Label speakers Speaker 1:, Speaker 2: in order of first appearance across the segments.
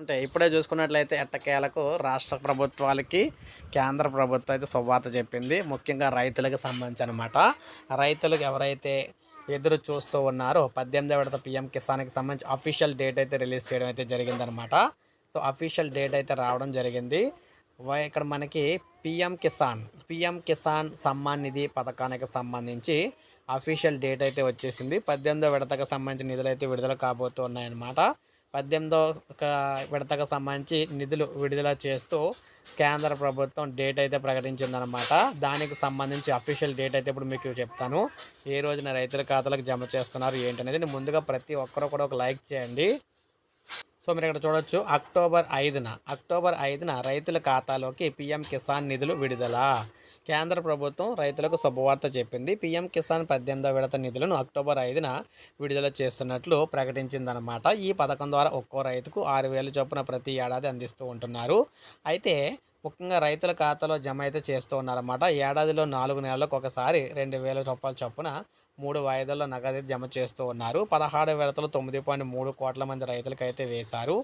Speaker 1: ఉంటే ఇప్పుడే చూసుకున్నట్లయితే ఎట్టకేలకు రాష్ట్ర ప్రభుత్వాలకి కేంద్ర ప్రభుత్వం అయితే శుభవార్త చెప్పింది. ముఖ్యంగా రైతులకు సంబంధించి అనమాట రైతులకు ఎవరైతే ఎదురు చూస్తూ ఉన్నారో పద్దెనిమిది విడత పిఎం కిసాన్కి సంబంధించి అఫీషియల్ డేట్ అయితే రిలీజ్ చేయడం అయితే జరిగిందనమాట సో అఫీషియల్ డేట్ అయితే రావడం జరిగింది. ఇక్కడ మనకి పిఎం కిసాన్ పిఎం కిసాన్ సమ్మాన్ నిధి పథకానికి సంబంధించి అఫీషియల్ డేట్ అయితే వచ్చేసింది. పద్దెనిమిదో విడతకు సంబంధించిన నిధులు అయితే విడుదల కాబోతున్నాయన్నమాట. పద్దెనిమిదో విడతకు సంబంధించి నిధులు విడుదల చేస్తూ కేంద్ర ప్రభుత్వం డేట్ అయితే ప్రకటించిందనమాట దానికి సంబంధించి అఫీషియల్ డేట్ అయితే ఇప్పుడు మీకు చెప్తాను. ఏ రోజున రైతుల ఖాతాలకు జమ చేస్తున్నారు ఏంటనేది నేను ముందుగా ప్రతి ఒక్కరు కూడా ఒక లైక్ చేయండి. సో మీరు ఇక్కడ చూడొచ్చు అక్టోబర్ ఐదున అక్టోబర్ ఐదున రైతుల ఖాతాలోకి పిఎం కిసాన్ నిధులు విడుదల. కేంద్ర ప్రభుత్వం రైతులకు శుభవార్త చెప్పింది. పీఎం కిసాన్ పద్దెనిమిదో విడత నిధులను అక్టోబర్ ఐదున విడుదల చేస్తున్నట్లు ప్రకటించిందనమాట ఈ పథకం ద్వారా ఒక్కో రైతుకు ఆరు వేలు చొప్పున ప్రతి ఏడాది అందిస్తూ ఉంటున్నారు. అయితే ముఖ్యంగా రైతుల ఖాతాలో జమ అయితే చేస్తూ ఉన్నారన్నమాట. ఏడాదిలో నాలుగు నెలలకు ఒకసారి రెండు వేల రూపాయల చొప్పున మూడు వాయిదాల్లో నగదు జమ చేస్తూ ఉన్నారు. పదహారు విడతలు తొమ్మిది పాయింట్ మూడు కోట్ల మంది రైతులకైతే వేశారు.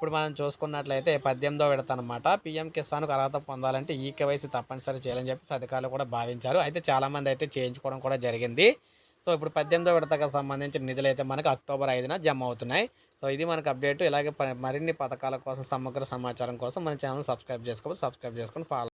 Speaker 1: ఇప్పుడు మనం చూసుకున్నట్లయితే పద్దెనిమిదో విడత అనమాట పీఎం కిసాన్కు అర్హత పొందాలంటే ఈ కేవైసీ తప్పనిసరి చేయాలని చెప్పి అధికారులు కూడా భావించారు. అయితే చాలామంది అయితే చేయించుకోవడం కూడా జరిగింది. సో ఇప్పుడు పద్దెనిమిదో విడతకు సంబంధించిన నిధులు అయితే మనకు అక్టోబర్ ఐదున జమ అవుతున్నాయి. సో ఇది మనకు అప్డేట్. ఇలాగే మరిన్ని పథకాల కోసం సమగ్ర సమాచారం కోసం మన ఛానల్ సబ్స్క్రైబ్ చేసుకోవాలి సబ్స్క్రైబ్ చేసుకొని ఫాలో